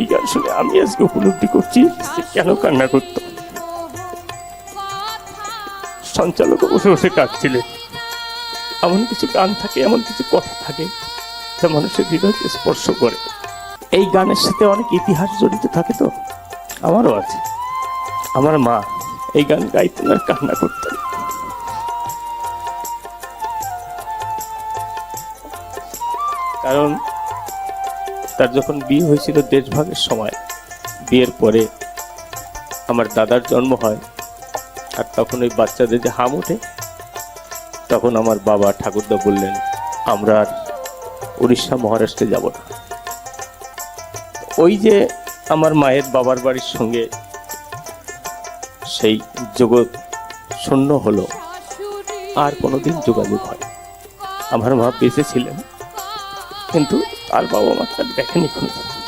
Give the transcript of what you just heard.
এই গান শুনে আমি আজকে উপলব্ধি করছি সে কেন কান্না করত? সঞ্চালক বসে বসে কাঁদছিলেন। এমন কিছু গান থাকে, এমন কিছু কথা থাকে যা মানুষের হৃদয়কে স্পর্শ করে। এই গানের সাথে অনেক ইতিহাস জড়িত থাকে তো? আমারও আছে। আমার মা এই গান গাইতেন আর কান্না করতেন। কারণ তার যখন বিয়ে হয়েছিল দেশভাগের সময়, বিয়ের পরে আমার দাদার জন্ম হয় আর তখন ওই বাচ্চাদের যে হাম ওঠে, তখন আমার বাবা ঠাকুরদা বললেন, আমরা আর উড়িষ্যা মহারাষ্ট্রে যাব না। ওই যে আমার মায়ের বাবার বাড়ির সঙ্গে সেই জগৎ শূন্য হলো, আর কোনোদিন যোগাযোগ হয় আমার মা বেঁচে ছিলেন, কিন্তু তার বাবা মা তার দেখেনি কোনোদিন।